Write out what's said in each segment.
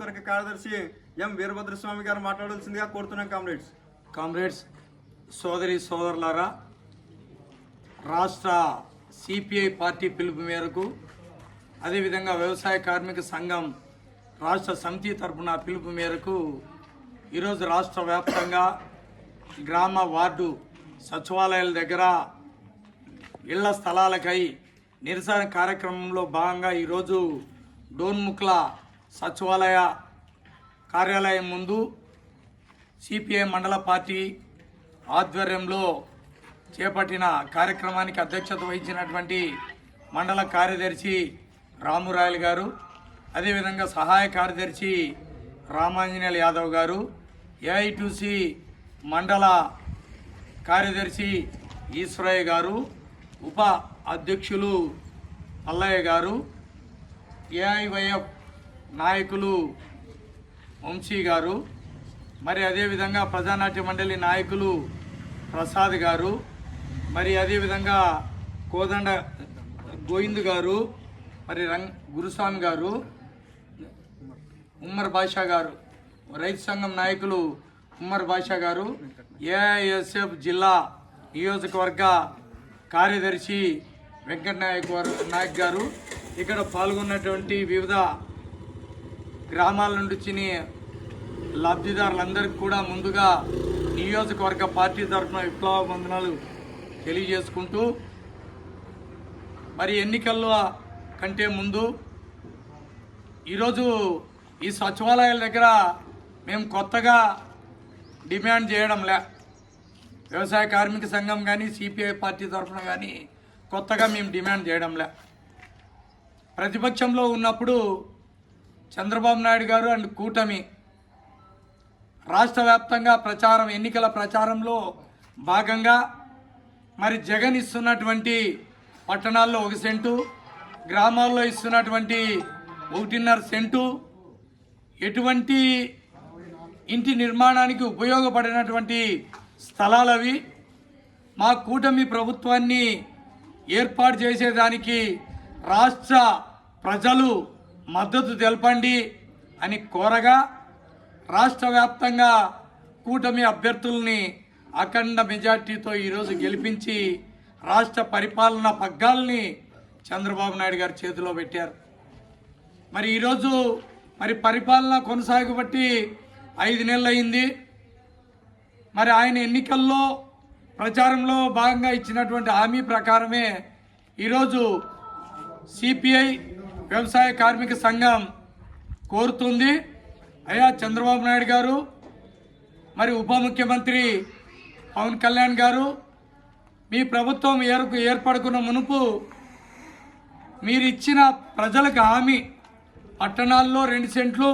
నియోజకవర్గ కార్యదర్శి ఎం వీరభద్రస్వామి గారు మాట్లాడాల్సిందిగా కోరుతున్నాం కామ్రేడ్స్. కామ్రేడ్స్ సోదరి సోదరులారా రాష్ట్ర సిపిఐ పార్టీ పిలుపు మేరకు అదేవిధంగా వ్యవసాయ కార్మిక సంఘం రాష్ట్ర సమితి తరఫున పిలుపు మేరకు ఈరోజు రాష్ట్ర వ్యాప్తంగా గ్రామ వార్డు సచివాలయాల దగ్గర ఇళ్ళ స్థలాలకై నిరసన కార్యక్రమంలో భాగంగా ఈరోజు డోన్ముక్ల సచివాలయ కార్యాలయం ముందు సిపిఐ మండల పార్టీ ఆధ్వర్యంలో చేపట్టిన కార్యక్రమానికి అధ్యక్షత వహించినటువంటి మండల కార్యదర్శి రామురాయలు గారు అదేవిధంగా సహాయ కార్యదర్శి రామాంజనేయులు యాదవ్ గారు ఏఐటిసి మండల కార్యదర్శి ఈశ్వరయ్య గారు ఉప అధ్యక్షులు మల్లయ్య గారు ఏఐవైఎఫ్ నాయకులు వంశీ గారు మరి అదేవిధంగా ప్రజానాట్య మండలి నాయకులు ప్రసాద్ గారు మరి అదేవిధంగా కోదండ గోవింద్ గారు మరి రంగ్ గురుస్వామి గారు ఉమ్మర్ బాషా గారు రైతు సంఘం నాయకులు ఉమ్మర్ బాషా గారు ఏఐఎస్ఎఫ్ జిల్లా నియోజకవర్గ కార్యదర్శి వెంకట నాయక్ వారు నాయక్ గారు. ఇక్కడ పాల్గొన్నటువంటి వివిధ గ్రామాల నుండి వచ్చిన లబ్ధిదారులందరికీ కూడా ముందుగా నియోజకవర్గ పార్టీ తరఫున విప్లవ వందనాలు తెలియజేసుకుంటూ మరి ఎన్నికల్లో కంటే ముందు ఈరోజు ఈ సచివాలయాల దగ్గర మేము కొత్తగా డిమాండ్ చేయడంలే వ్యవసాయ కార్మిక సంఘం కానీ సిపిఐ పార్టీ తరఫున కానీ కొత్తగా మేము డిమాండ్ చేయడంలే ప్రతిపక్షంలో ఉన్నప్పుడు చంద్రబాబు నాయుడు గారు అండ్ కూటమి. రాష్ట్ర వ్యాప్తంగా ప్రచారం ఎన్నికల ప్రచారంలో భాగంగా మరి జగన్ ఇస్తున్నటువంటి పట్టణాల్లో ఒక సెంటు గ్రామాల్లో ఇస్తున్నటువంటి ఒకటిన్నర సెంటు. ఎటువంటి ఇంటి నిర్మాణానికి ఉపయోగపడినటువంటి స్థలాలు అవి మా కూటమి ప్రభుత్వాన్ని ఏర్పాటు చేసేదానికి రాష్ట్ర ప్రజలు మద్దతు తెలపండి అని కోరగా రాష్ట్ర వ్యాప్తంగా కూటమి అభ్యర్థుల్ని అఖండ మెజార్టీతో ఈరోజు గెలిపించి రాష్ట్ర పరిపాలన పగ్గాల్ని చంద్రబాబు నాయుడు గారి చేతిలో పెట్టారు. మరి ఈరోజు మరి పరిపాలన కొనసాగబట్టి ఐదు నెలలు అయింది మరి ఆయన ఎన్నికల్లో ప్రచారంలో భాగంగా ఇచ్చినటువంటి హామీ ప్రకారమే ఈరోజు సిపిఐ వ్యవసాయ కార్మిక సంఘం కోరుతుంది. అయ్యా చంద్రబాబు నాయుడు గారు మరి ఉప ముఖ్యమంత్రి పవన్ కళ్యాణ్ గారు మీ ప్రభుత్వం ఏర్పు ఏర్పడుకున్న మునుపు మీరు ఇచ్చిన ప్రజలకు హామీ పట్టణాల్లో రెండు సెంట్లు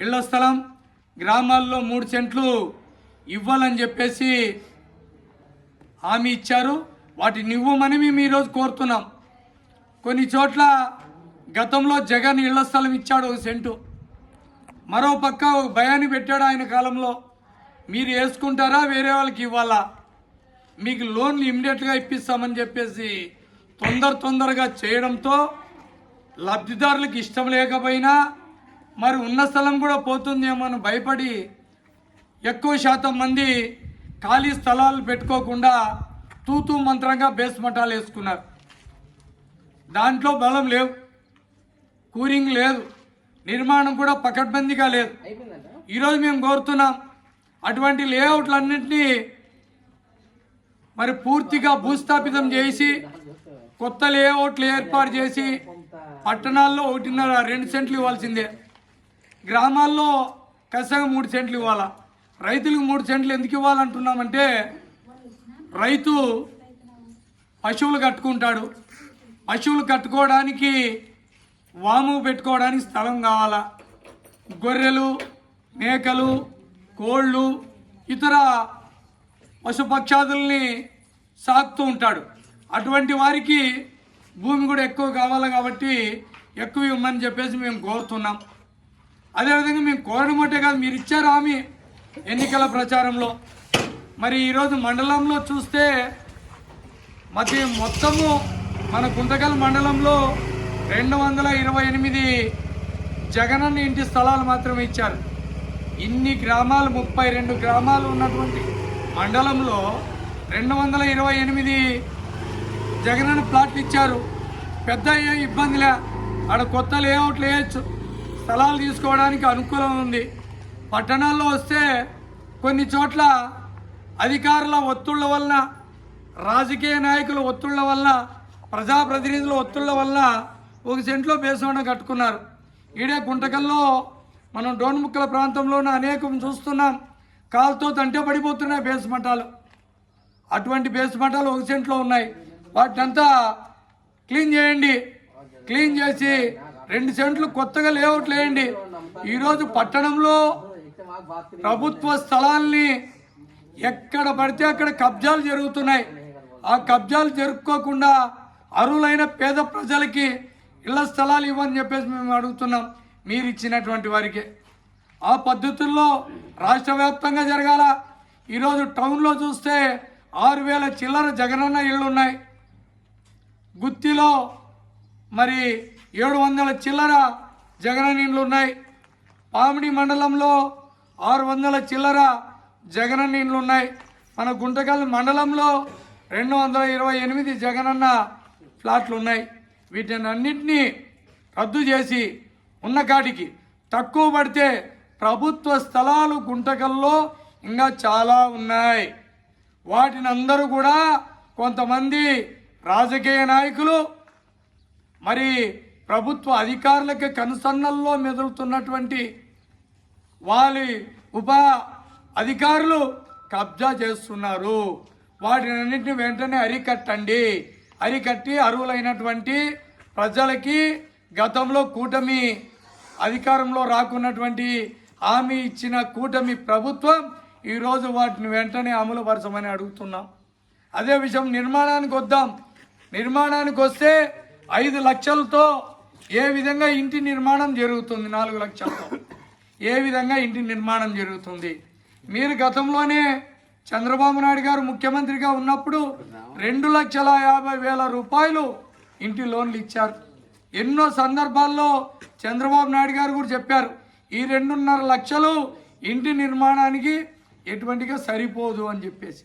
ఇళ్ళ స్థలం గ్రామాల్లో మూడు సెంట్లు ఇవ్వాలని చెప్పేసి హామీ ఇచ్చారు. వాటిని ఇవ్వమని మేము ఈరోజు కోరుతున్నాం. కొన్ని చోట్ల గతంలో జగన్ ఇళ్ళ స్థలం ఇచ్చాడు ఒక సెంటు. మరో పక్క ఒక భయాన్ని పెట్టాడు ఆయన కాలంలో. మీరు వేసుకుంటారా? వేరే వాళ్ళకి ఇవ్వాలా? మీకు లోన్లు ఇమ్మీడియట్గా ఇప్పిస్తామని చెప్పేసి తొందర తొందరగా చేయడంతో లబ్ధిదారులకు ఇష్టం లేకపోయినా మరి ఉన్న స్థలం కూడా పోతుందేమో అని భయపడి ఎక్కువ శాతం మంది ఖాళీ స్థలాలు పెట్టుకోకుండా తూతూ మంత్రంగా బేస్మటాలు వేసుకున్నారు. దాంట్లో బలం లేవు. కూరింగ్ లేదు నిర్మాణం కూడా పకడ్బందీగా లేదు. ఈరోజు మేము కోరుతున్నాం అటువంటి లేఅవుట్లన్నింటినీ మరి పూర్తిగా భూస్థాపితం చేసి కొత్త లేఅవుట్లు ఏర్పాటు చేసి పట్టణాల్లో ఒకటిన్నర రెండు సెంట్లు ఇవ్వాల్సిందే. గ్రామాల్లో ఖచ్చితంగా మూడు సెంట్లు ఇవ్వాలా? రైతులకు మూడు సెంట్లు ఎందుకు ఇవ్వాలంటున్నామంటే రైతు పశువులు కట్టుకుంటాడు. పశువులు కట్టుకోవడానికి వాము పెట్టుకోవడానికి స్థలం కావాలా? గొర్రెలు మేకలు కోళ్ళు ఇతర పశుపక్షాదుల్ని సాకుతూ ఉంటాడు. అటువంటి వారికి భూమి కూడా ఎక్కువ కావాలి కాబట్టి ఎక్కువ ఇవ్వమని చెప్పేసి మేము కోరుతున్నాం. అదేవిధంగా మేము కోరడం అంటే కాదు మీరు ఇచ్చారు హామీ ఎన్నికల ప్రచారంలో. మరి ఈరోజు మండలంలో చూస్తే మరి మొత్తము మన కుంతకల్ మండలంలో రెండు వందల ఇరవై ఎనిమిది జగనన్న ఇంటి స్థలాలు మాత్రమే ఇచ్చారు. ఇన్ని గ్రామాలు ముప్పై రెండు గ్రామాలు ఉన్నటువంటి మండలంలో రెండు వందల ఇరవై ఎనిమిది జగనన్న ప్లాట్లు ఇచ్చారు. పెద్ద ఇబ్బందిలే. ఆడ కొత్త లేఅవుట్లు వేయచ్చు స్థలాలు తీసుకోవడానికి అనుకూలం ఉంది. పట్టణాల్లో వస్తే కొన్ని చోట్ల అధికారుల ఒత్తుళ్ళ వలన రాజకీయ నాయకుల ఒత్తుళ్ళ వలన ప్రజాప్రతినిధుల ఒత్తుళ్ళ వలన ఒక సెంట్లో బేసవడం కట్టుకున్నారు. ఈడే గుంటకల్లో మనం డోన్ముక్కల ప్రాంతంలోనే అనేకం చూస్తున్నాం. కాలుతో తంటే పడిపోతున్నాయి బేస్మటాలు అటువంటి బేస్ ఒక సెంట్లో ఉన్నాయి. వాటినంతా క్లీన్ చేయండి. క్లీన్ చేసి రెండు సెంట్లు కొత్తగా లేఅవుట్ లేయండి. ఈరోజు పట్టణంలో ప్రభుత్వ స్థలాల్ని ఎక్కడ పడితే అక్కడ కబ్జాలు జరుగుతున్నాయి. ఆ కబ్జాలు జరుపుకోకుండా అరువులైన పేద ప్రజలకి ఇళ్ళ స్థలాలు ఇవ్వని చెప్పేసి మేము అడుగుతున్నాం. మీరు ఇచ్చినటువంటి వారికి. ఆ పద్ధతుల్లో రాష్ట్ర వ్యాప్తంగా జరగాల. ఈరోజు టౌన్లో చూస్తే ఆరు వేల చిల్లర జగనన్న ఇళ్ళు ఉన్నాయి. గుత్తిలో మరి ఏడు వందల చిల్లర జగనన్న ఇండ్లు ఉన్నాయి. పామిడి మండలంలో ఆరు వందల చిల్లర జగనన్న ఇండ్లు ఉన్నాయి. మన గుంటకల్ మండలంలో రెండు వందల ఇరవై ఎనిమిది జగనన్న ఫ్లాట్లు ఉన్నాయి. వీటిని అన్నింటినీ రద్దు చేసి ఉన్న కాటికి తక్కువ పడితే ప్రభుత్వ స్థలాలు గుంటకల్లో ఇంకా చాలా ఉన్నాయి. వాటిని అందరూ కూడా కొంతమంది రాజకీయ నాయకులు మరి ప్రభుత్వ అధికారులకి కనుసన్నల్లో మెదులుతున్నటువంటి వాళ్ళ ఉప అధికారులు కబ్జా చేస్తున్నారు. వాటిని అన్నింటిని వెంటనే అరికట్టండి. అరికట్టి అర్హులైనటువంటి ప్రజలకి గతంలో కూటమి అధికారంలో రాకున్నటువంటి హామీ ఇచ్చిన కూటమి ప్రభుత్వం ఈరోజు వాటిని వెంటనే అమలుపరచమని అడుగుతున్నాం. అదే విషయం నిర్మాణానికి వద్దాం. నిర్మాణానికి వస్తే ఐదు లక్షలతో ఏ విధంగా ఇంటి నిర్మాణం జరుగుతుంది? నాలుగు లక్షలతో ఏ విధంగా ఇంటి నిర్మాణం జరుగుతుంది? మీరు గతంలోనే చంద్రబాబు నాయుడు గారు ముఖ్యమంత్రిగా ఉన్నప్పుడు రెండు లక్షల యాభై వేల రూపాయలు ఇంటి లోన్లు ఇచ్చారు. ఎన్నో సందర్భాల్లో చంద్రబాబు నాయుడు గారు కూడా చెప్పారు ఈ రెండున్నర లక్షలు ఇంటి నిర్మాణానికి ఎటువంటిగా సరిపోదు అని చెప్పేసి.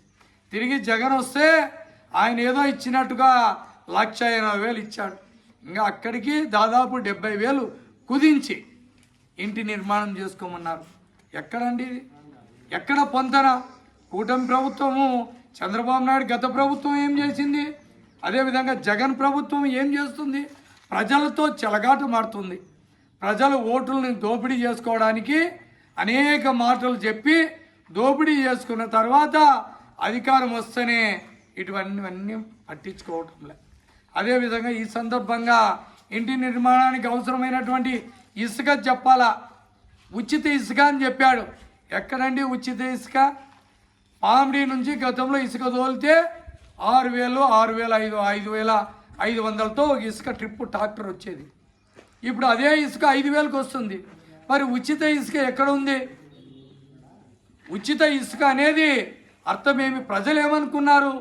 తిరిగి జగన్ వస్తే ఆయన ఏదో ఇచ్చినట్టుగా లక్ష ఎనభై వేలు ఇచ్చాడు. ఇంకా అక్కడికి దాదాపు డెబ్బై వేలు కుదించి ఇంటి నిర్మాణం చేసుకోమన్నారు. ఎక్కడండి ఇది? ఎక్కడ పొందరా కూటమి ప్రభుత్వము చంద్రబాబు నాయుడు గత ప్రభుత్వం ఏం చేసింది? అదేవిధంగా జగన్ ప్రభుత్వం ఏం చేస్తుంది? ప్రజలతో చెలగాట మారుతుంది. ప్రజల ఓటుల్ని దోపిడీ చేసుకోవడానికి అనేక మాటలు చెప్పి దోపిడీ చేసుకున్న తర్వాత అధికారం వస్తేనే ఇటువన్నీ పట్టించుకోవటంలే. అదేవిధంగా ఈ సందర్భంగా ఇంటి నిర్మాణానికి అవసరమైనటువంటి ఇసుక చెప్పాలా? ఉచిత ఇసుక అని చెప్పాడు. ఎక్కడండి ఉచిత ఇసుక? పామిడి నుంచి గతంలో ఇసుక తోలితే ఆరు వేలు ఆరు వేల ఐదు ఐదు వేల ఐదు వందలతో ఒక ఇసుక ట్రిప్ ట్రాక్టర్ వచ్చేది. ఇప్పుడు అదే ఇసుక ఐదు వేలకు వస్తుంది. మరి ఉచిత ఇసుక ఎక్కడ ఉంది? ఉచిత ఇసుక అనేది అర్థమేమి ప్రజలు ఏమనుకున్నారు?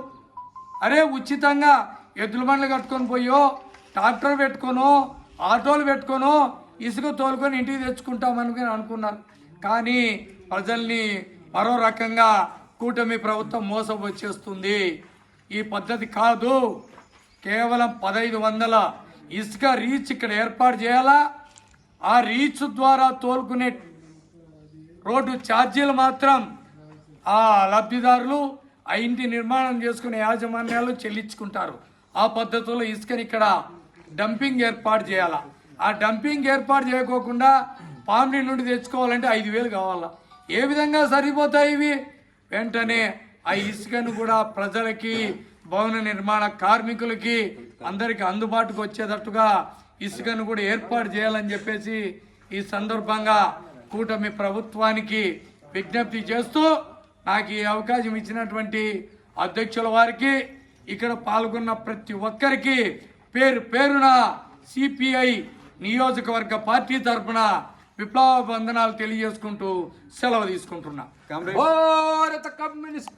అరే ఉచితంగా ఎద్దుల బండ్లు కట్టుకొని పోయో ట్రాక్టర్ పెట్టుకోనో ఆటోలు పెట్టుకోనో ఇసుక తోలుకొని ఇంటికి తెచ్చుకుంటామని అనుకున్నారు. కానీ ప్రజల్ని మరో రకంగా కూటమి ప్రభుత్వం మోసం వచ్చేస్తుంది. ఈ పద్ధతి కాదు. కేవలం పదహైదు వందల ఇసుక రీచ్ ఇక్కడ ఏర్పాటు చేయాలా? ఆ రీచ్ ద్వారా తోలుకునే రోడ్డు ఛార్జీలు మాత్రం ఆ లబ్ధిదారులు ఆ ఇంటి నిర్మాణం చేసుకునే యాజమాన్యాలు చెల్లించుకుంటారు. ఆ పద్ధతిలో ఇసుకని ఇక్కడ డంపింగ్ ఏర్పాటు చేయాలా? ఆ డంపింగ్ ఏర్పాటు చేయకోకుండా పామిడి నుండి తెచ్చుకోవాలంటే ఐదు వేలు కావాలా? ఏ విధంగా సరిపోతాయి ఇవి? వెంటనే ఆ ఇసుకను కూడా ప్రజలకి భవన నిర్మాణ కార్మికులకి అందరికి అందుబాటుకు వచ్చేటట్టుగా ఇసుకను కూడా ఏర్పాటు చేయాలని చెప్పేసి ఈ సందర్భంగా కూటమి ప్రభుత్వానికి విజ్ఞప్తి చేస్తూ నాకు ఈ అవకాశం ఇచ్చినటువంటి అధ్యక్షుల వారికి ఇక్కడ పాల్గొన్న ప్రతి ఒక్కరికి పేరు పేరున సిపిఐ నియోజకవర్గ పార్టీ తరఫున విప్లవ వందనాలు తెలియజేసుకుంటూ సెలవు తీసుకుంటున్నా. కామ్రేడ్. భారత కమ్యూనిస్ట్